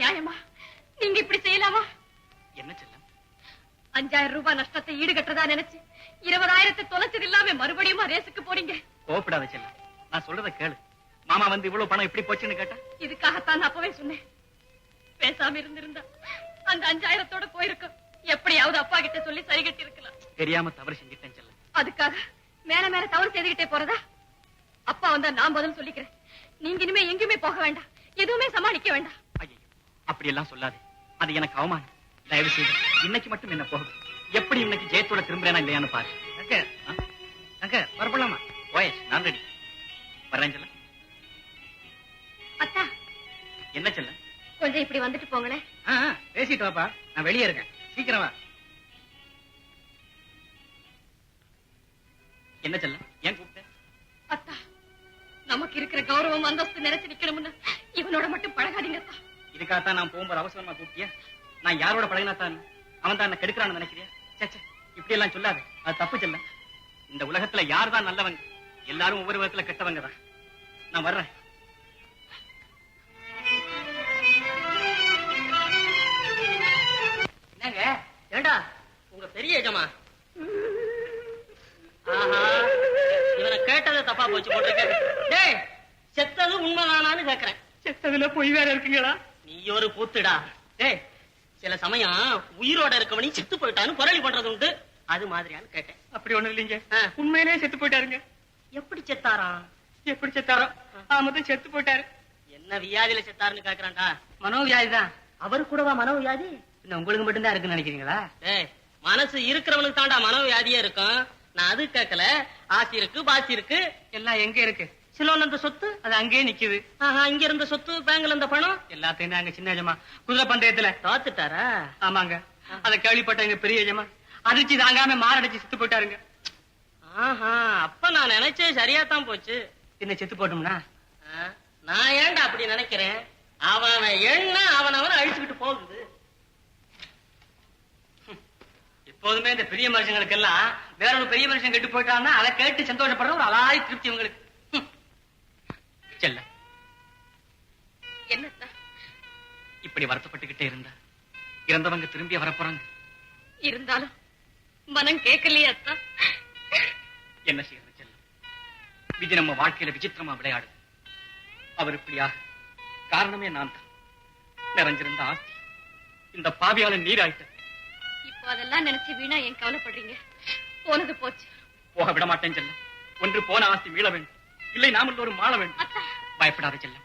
நியாயமா? நீங்க இப்படி செய்யலாமா? என்ன செல்லம்? அஞ்சாயிரம் ரூபாய் நஷ்டத்தை ஈடுகட்டுறதா நினைச்சு இருபதாயிரத்தை தொலைச்சது இல்லாம மறுபடியும் ரேஸுக்கு போறீங்க கோவப்படாத செல்லம். நான் சொல்றத கேளு. மாமா வந்து இவ்வளவு பணம் எப்படி போச்சுன்னு கேட்டா? இதுக்காகத்தான் அப்பவே சொன்னேன். பேசாம இருந்திருந்தா அந்த அஞ்சாயிரத்தோட போயிருக்கும். எப்படியாவது அப்பா கிட்ட சொல்லி சரி கட்டி இருக்கலாம் தெரியாம தவறு செஞ்சுட்டேன் செல்லம். அதுக்காக மேல மேல தவறு செய்துகிட்டே போறதா? அப்பா வந்தா நான் பதில் சொல்லிக்கிறேன். நீங்க இனிமே எங்கேயுமே போக வேண்டாம். எதுவுமே சமாளிக்க வேண்டாம். அப்படி எல்லாம் சொல்லாதே. அது எனக்கு அவமானம். தயவு செய்து இன்னைக்கு மட்டும் என்ன போகும் எப்படி இன்னைக்கு ஜெயத்தோட திரும்புறேனா இல்லையான்னு பாரு. அங்க அங்க வரப்படலாமா ஓயஸ் நான் ரெடி செல்லம். அத்தா. என்ன செல்லம்? கொஞ்சம் இப்படி வந்துட்டு போங்களேன். பேசிட்டு வாப்பா. நான் வெளியே இருக்கேன். சீக்கிரம் வா. என்ன செல்லம்? ஏன் கூப்பிட்டேன் அத்தா நமக்கு இருக்கிற கௌரவம் அந்தஸ்து நினைச்சு நிக்கணும்னு இவனோட மட்டும் பழகாதீங்க அத்தா. இதுக்காகத்தான் நான் போகும்போது அவசரமா கூப்பிட்டியா? நான் யாரோட பழகினா தான் அவன் தான் என்ன கெடுக்கிறான்னு நினைக்கிறியா? சே இப்படி எல்லாம் சொல்லாது. அது தப்பு செல்ல. இந்த உலகத்துல யார் தான் நல்லவங்க? எல்லாரும் ஒவ்வொரு விதத்துல கெட்டவங்க தான். நான் வர்றேன். என்னங்க? ஏண்டா உங்க பெரிய எஜமா? ஆஹா இவனை கேட்டது தப்பா போச்சு போட்டிருக்க டேய் செத்தது உண்மைதானான்னு கேக்குறேன். செத்ததுல பொய் வேற இருக்குங்களா? நீ ஒரு கூத்துடா சில சமயம் உயிரோட இருக்கவனி செத்து போயிட்டான்னு புரளி பண்றது உண்டு. அது மாதிரியான்னு கேட்டேன். அப்படி ஒண்ணு இல்லைங்க. உண்மையிலேயே செத்து போயிட்டாருங்க. எப்படி செத்தாராம் எப்படி செத்தாரோ? ஆமத்தும் செத்து போயிட்டாரு. என்ன வியாதியில செத்தாருன்னு கேக்குறான்டா. மனோவியாதி தான் அவரு கூடவா மனோவியாதி? இன்னும் உங்களுக்கு மட்டும்தான் இருக்குன்னு நினைக்கிறீங்களா? டேய் மனசு இருக்கிறவனுக்கு தாண்டா மனோவியாதியே இருக்கும். நான் அது கேட்கல ஆசி இருக்கு பாசி இருக்கு. எல்லாம் எங்க இருக்கு? சிலோன் அந்த சொத்து அது அங்கேயே நிக்குது. ஆஹா இங்க இருந்த சொத்து பேங்க்ல இருந்த பணம்? எல்லாத்தையும் நாங்க சின்ன எஜமா குதிரை பந்தயத்துல. தோத்துட்டாரா ஆமாங்க. அத கேள்விப்பட்ட எங்க பெரிய எஜமா அதிர்ச்சி தாங்காம மாரடைச்சு செத்து போயிட்டாருங்க. ஆஹா அப்ப நான் நினைச்சே சரியா தான் போச்சு. என்ன செத்து போட்டோம்னா? நான் ஏன்டா அப்படி நினைக்கிறேன்? அவன் எண்ண அவன் அவன் அழிச்சுக்கிட்டு போகுது. எப்போதுமே இந்த பெரிய மனுஷங்களுக்கு எல்லாம் வேற ஒரு பெரிய மனுஷன் கெட்டு போயிட்டான்னா அதை கேட்டு சந்தோஷப்படுற ஒரு அலாதி திருப்தி உங்களுக்கு. செல்ல. என்னத்தா? இப்படி வருத்தப்பட்டுக்கிட்டே இருந்தா? இறந்தவங்க திரும்பி வரப்போறாங்க. இருந்தாலும் மனம் கேட்கலையே அத்தா. என்ன செய்யறது செல்லம் விதி நம்ம வாழ்க்கையில விசித்திரமா விளையாடு அவர் இப்படியாக காரணமே நான் தான் நிறைஞ்சிருந்த ஆஸ்தி. இந்த பாவியால நீராயிட்ட. இப்போ அதெல்லாம் நினைச்சு வீணா ஏன் கவலைப்படுறீங்க? போனது போச்சு. போக விட மாட்டேன் செல்லம் ஒன்று போன ஆஸ்தி மீள வேண்டும். இல்லை நாம் எல்லோரும் மாள வேண்டும். பயப்படாத செல்லம்.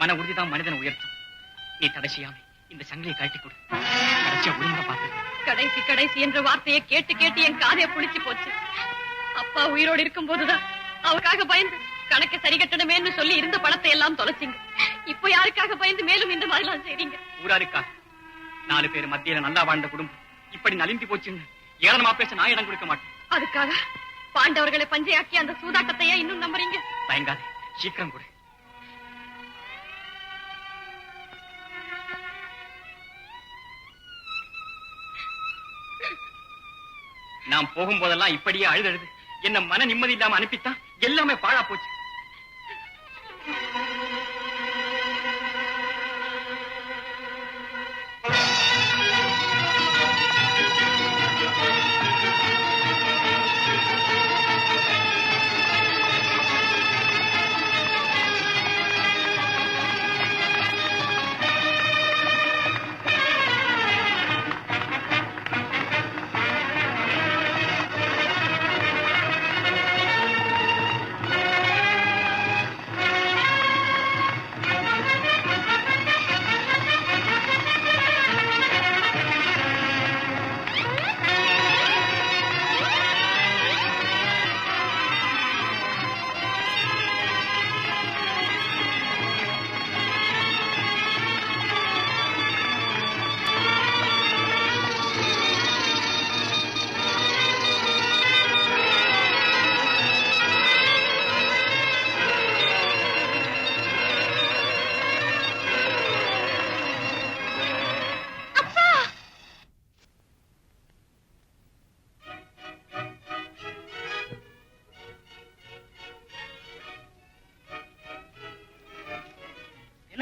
மன உறுதிதான் மனிதனை உயர்த்தும். நீ தடை செய்யாம இந்த சங்கிலியை கட்டி கொடு. கடைசியா ஒழுங்கா பார்த்து கடைசி கடைசி என்ற வார்த்தையை கேட்டு கேட்டு என் காதைய புளிச்சு போச்சு. அப்பா உயிரோடு இருக்கும் போதுதான் அவருக்காக பயந்து கணக்கு சரி கட்டணுமேன்னு சொல்லி இருந்த பணத்தை எல்லாம் தொலைச்சிங்க. இப்போ யாருக்காக பயந்து மேலும் இந்த மாதிரிலாம் செய்றீங்க? ஊராருக்கா நாலு பேர் மத்தியில நல்லா வாழ்ந்த குடும்பம். இப்படி நலிந்து போச்சுன்னு ஏளனமா பேச நான் இடம் கொடுக்க மாட்டேன். அதுக்காக பாண்டவர்களை பஞ்சையாக்கி அந்த சூதாட்டத்தையே இன்னும் நம்புறீங்க? தயங்காதே. சீக்கிரம் கொடு. நான் போகும்போதெல்லாம் இப்படியே அழுது என்ன மன நிம்மதி இல்லாம அனுப்பித்தான் எல்லாமே பாழா போச்சு.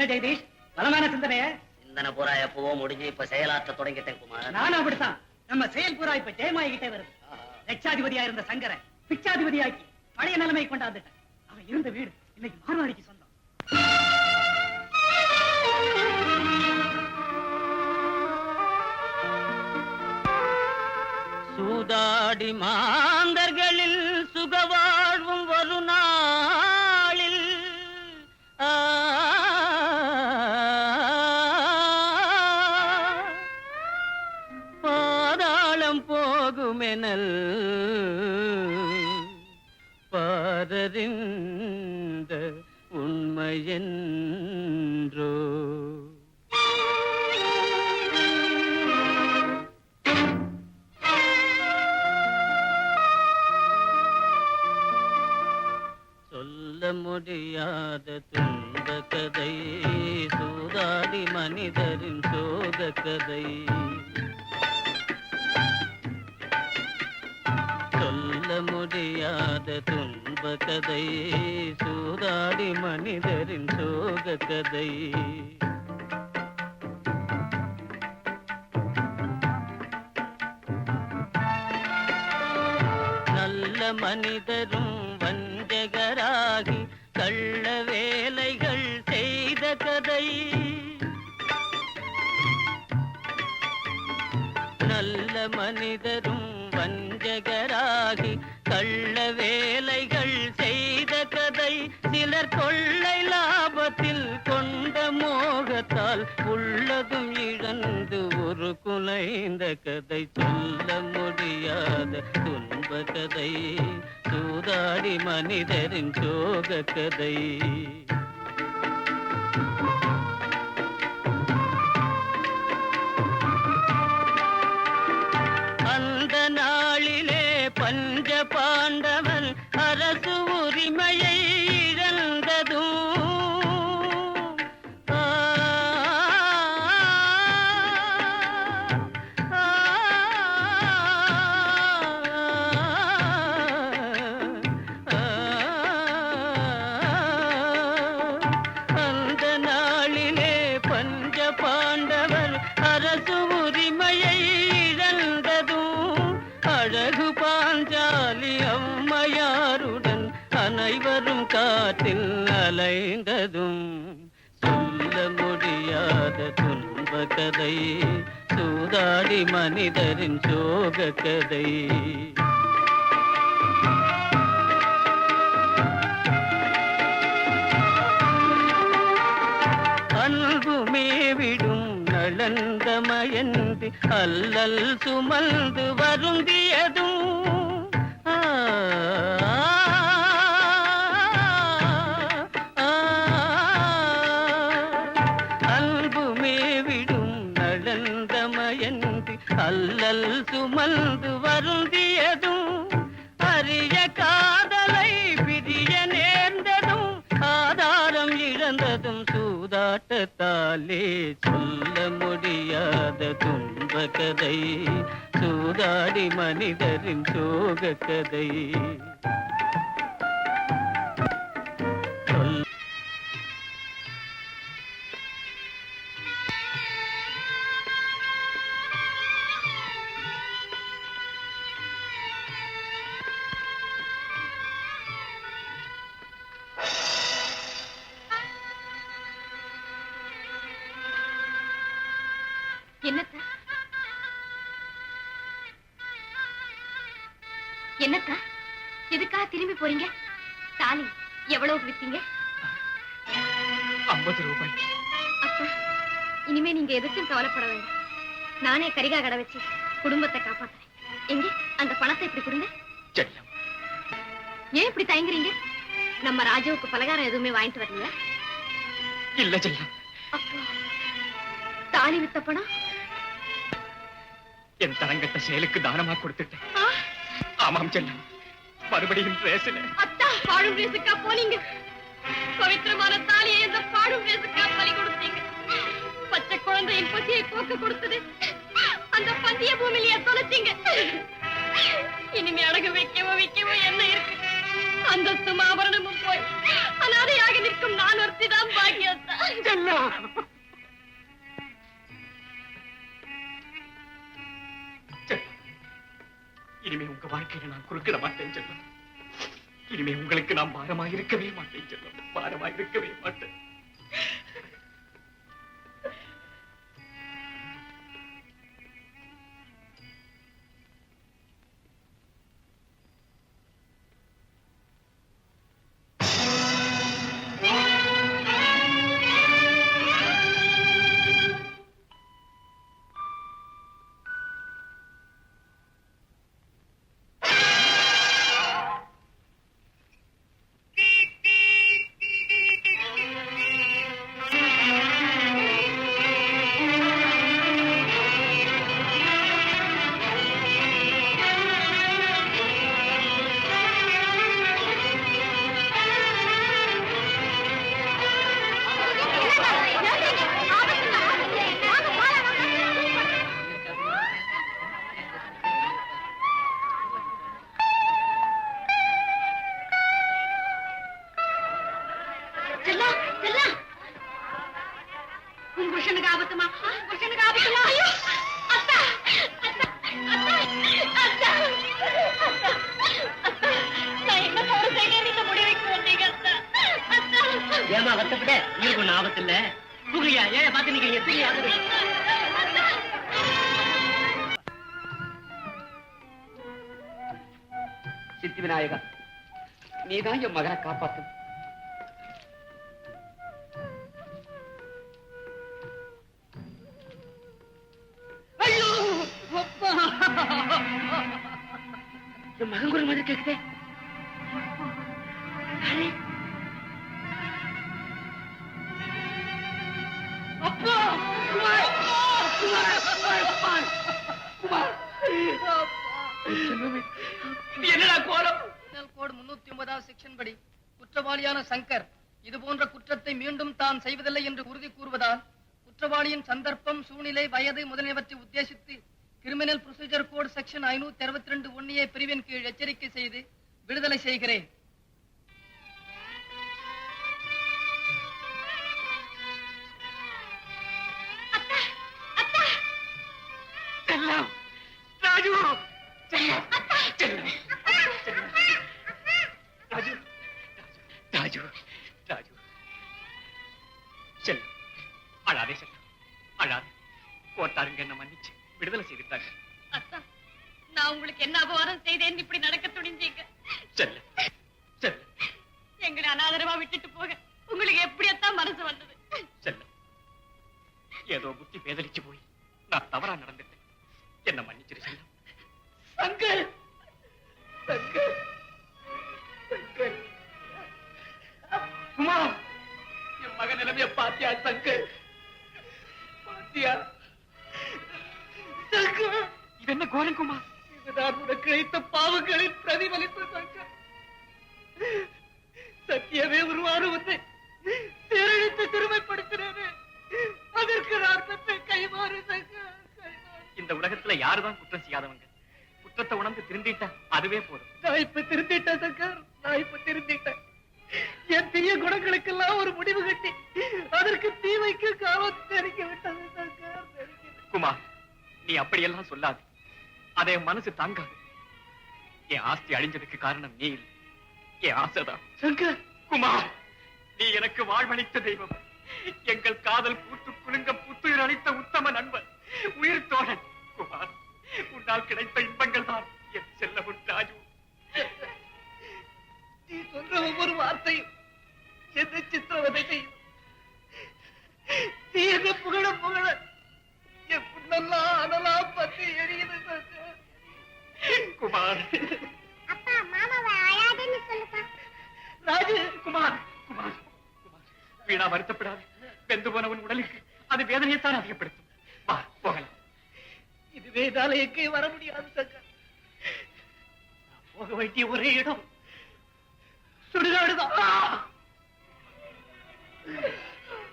என்ன ஜெகதீஷ். பலமான சிந்தனைய. சிந்தனை பூரா எப்பவோ முடிஞ்சு இப்ப செயலாற்ற தொடங்கிட்டேன் குமார். நானும் அப்படித்தான். நம்ம செயல் பூரா இப்ப ஜெயமாயிக்கிட்டே வருது. லட்சாதிபதியா இருந்த சங்கரை பிச்சாதிபதியாக்கி பழைய நிலைமை கொண்டாந்துட்டேன் அவன் இருந்த வீடு இன்னைக்கு மார்வாடிக்கு சொந்தம். சூதாடி மாந்தர்களில் முடியாத துன்ப கதை. சூதாடி மனிதரின் சோக கதை. சொல்ல முடியாத துன்ப கதை. சூதாடி மனிதரின் சோக கதை. நல்ல மனிதரும் வன் மனிதரும் வஞ்சகராகி கள்ள வேலைகள் செய்த கதை சிலர் கொள்ளை லாபத்தில் கொண்ட மோகத்தால் உள்ளதும் இழந்து ஒரு குலைந்த கதை சொல்ல முடியாத துன்ப கதை. சூதாடி மனிதரின் சோக கதை. முடியாத துன்ப கதை சூதாடி மனிதரின் சோக கதை. அன்புமே விடும் நலந்தமயந்து அல்லல் சுமந்து வருந்தியதும் அல்லல் சுமந்து வருந்தியதும் அரிய காதலை பிரிய நேர்ந்ததும் ஆதாரம் இழந்ததும் சூதாட்டத்தாலே சொல்ல முடியாத துன்ப கதை சூதாடி மனிதரின் சோக கதை என்னத்த எதுக்காக திரும்பி போறீங்க? தாலி எவ்வளவு வித்தீங்க? ஐம்பது ரூபாய். அப்பா இனிமே நீங்க எதுக்கும் கவலைப்பட வேண்டாம். நானே கரிகா கடை வச்சு குடும்பத்தை காப்பாத்துறேன். எங்க? அந்த பணத்தை இப்படி கொடுங்க. ஏன் இப்படி தயங்குறீங்க? நம்ம ராஜாவுக்கு பலகாரம் எதுவுமே வாங்கிட்டு வரலையா? இல்ல செல்லம். தாலி வித்த பணம்? என் தரங்கட்ட செயலுக்கு தானமா கொடுத்துட்டேன். ஆமாம் செல்லம் மறுபடியும் ரேசில. அத்தா பாடும் ரேசுக்கா போனீங்க. பவித்திரமான தாலியை இந்த பாடும் ரேசுக்கா பலி கொடுத்தீங்க. பச்சை குழந்தையின் பசியை போக்க கொடுத்தது. அந்த பந்திய பூமியிலேயே தொலைச்சீங்க. இனிமே அடகு வைக்கவோ வைக்கவோ என்ன இருக்கு? அந்தஸ்தும் ஆபரணமும் போய். அனாதையாக நிற்கும் நான் ஒருத்திதான் பாக்கியத்தா இனிமே உங்க வாழ்க்கையில நான் குறுக்கிட மாட்டேன் செல்லம் இனிமே உங்களுக்கு நான் பாரமாக இருக்கவே மாட்டேன் செல்லம் பாரமாக இருக்கவே மாட்டேன். செல்லா செல்லா. உன் புருஷனுக்கு ஆபத்துமா? புருஷனுக்கு ஆபத்துமா? ஐயோ அத்தா அத்தா அத்தா அத்தா அத்தா நான் என்ன தவறு செய்யணும் இந்த முடிவுக்கு வந்தீங்க அத்தா. அத்தா. ஏமா வருத்தப்பட? உங்களுக்கு ஒண்ணு ஆபத்து இல்ல தூக்குறியா ஏன் பாத்து நீங்க தூக்கியா சித்தி விநாயகா நீதான் என் மகனை காப்பாத்தும் என் மகன் குரல் மாதிரி கேக்குதே. அப்பா குமார் குமார் குமார் குமார். குமார். இது என்னடா கோலம்? கிரிமினல் கோடு முன்னூத்தி ஒன்பதாவது செக்ஷன் படி. குற்றவாளியான சங்கர் இது போன்ற குற்றத்தை மீண்டும் தான் செய்வதில்லை என்று உறுதி கூறுவதால் குற்றவாளியின் சந்தர்ப்பம் சூழ்நிலை வயது முதலியவற்றை உத்தேசித்து கிரிமினல் ப்ரொசீஜர் கோட் செக்ஷன் ஐநூத்தி அறுபத்தி ரெண்டு ஒன்னிய பிரிவின் கீழ் எச்சரிக்கை செய்து விடுதலை செய்கிறேன். செல்லம். அழாதே செல்லம். அழாதே. கோட்டாருங்க என்ன மன்னிச்சு. விடுதலை உங்களுக்கு என்ன அபவாதம் செய்தேன் இப்படி நடக்க துணிஞ்சீங்க? எங்களை அனாதரவா விட்டுட்டு போக. உங்களுக்கு எப்படியத்தான் மனசு வந்தது? ஏதோ புத்தி பேதலிச்சு போய் நான் தவறா நடந்துட்டேன். என்ன மன்னிச்சிரு செல்லம் குமார் என் மகன் நிலைமைய பாத்தியா சங்கர்? பாத்தியா? சங்கர்! இது என்ன கோரன் குமார் இதுதான் உனக்கு இழைத்த பாவங்களின் பிரதிபலிப்பு சங்கர் சத்தியமே உருவான உன்னை சீரழித்து அதற்கு பெற்ற கைமாறு சங்கர் இந்த உலகத்துல யாருதான் குற்றம் செய்யாதவங்க? குற்றத்தை உணர்ந்து திருந்திட்டா அதுவே போதும். நான் இப்ப திருந்திட்டேன் சங்கர் நான் இப்ப திருந்திட்டேன். என் தீய குணங்களுக்கெல்லாம் ஒரு முடிவு கட்டி அதற்கு தீமைக்கு காலம் தெரிக்க விட்டது சங்கர். குமார் நீ அப்படியெல்லாம் சொல்லாது. அதை மனசு தாங்காது. என் ஆஸ்தி அழிஞ்சதுக்கு காரணம் நீ இல்லை. என் ஆசைதான். சங்கர்! குமார் நீ எனக்கு வாழ்வளித்த தெய்வம். எங்கள் காதல் பூத்து குலுங்க புத்துயிர் அளித்த உத்தம நண்பன் உயிர் தோழன். குமார் உன்னால் கிடைத்த இன்பங்கள் தான் என் செல்லமுன் ராஜு நீ சொல்ற ஒவ்வொரு வார்த்தையும் என்ன சித்திரவதை செய்யும். நீ என்ன புகழ புகழ என் புண்ணெல்லாம் அனலாம் பத்தி எரியுது. குமார். அப்பா மாமாவை அழாதேன்னு சொல்லுப்பா. ராஜு குமார் குமார் வீணா வருத்தப்படாது. வெந்து போன உன் உடலுக்கு அது வேதனையைத்தான் அதிகப்படுத்தும். வா போகலாம். இதுவே எங்கே வர முடியாது சங்கர். போக வேண்டிய ஒரே இடம் சுடுகாடுதான். ஆ!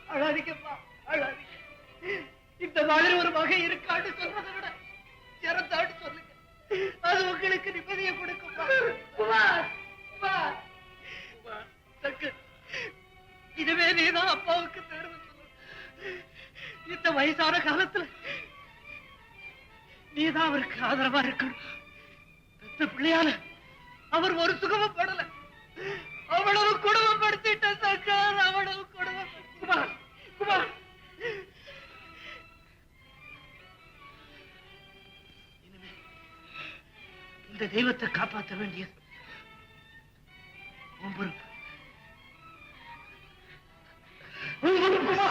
அழாதீங்கப்பா அழாதீங்க. இந்த மாதிரி ஒரு வகை இருக்கான்னு சொல்றதை விட இறந்தான்னு சொல்லுங்க. அது உங்களுக்கு நிம்மதியை கொடுக்கும்? இதுவே நீதான் அப்பாவுக்கு தேர்வு இந்த வயசான காலத்துல நீதான் அவருக்கு ஆதரவா இருக்கணும். பிள்ளையால அவர் ஒரு சுகமும் படல. அவ்வளவு குடும்பப்படுத்திட்ட சர்க்கார் அவ்வளவு குடும்பம் குமார் குமார் இந்த தெய்வத்தை காப்பாற்ற வேண்டியது உன் பொறுப்பு. உன் பொறுப்புமா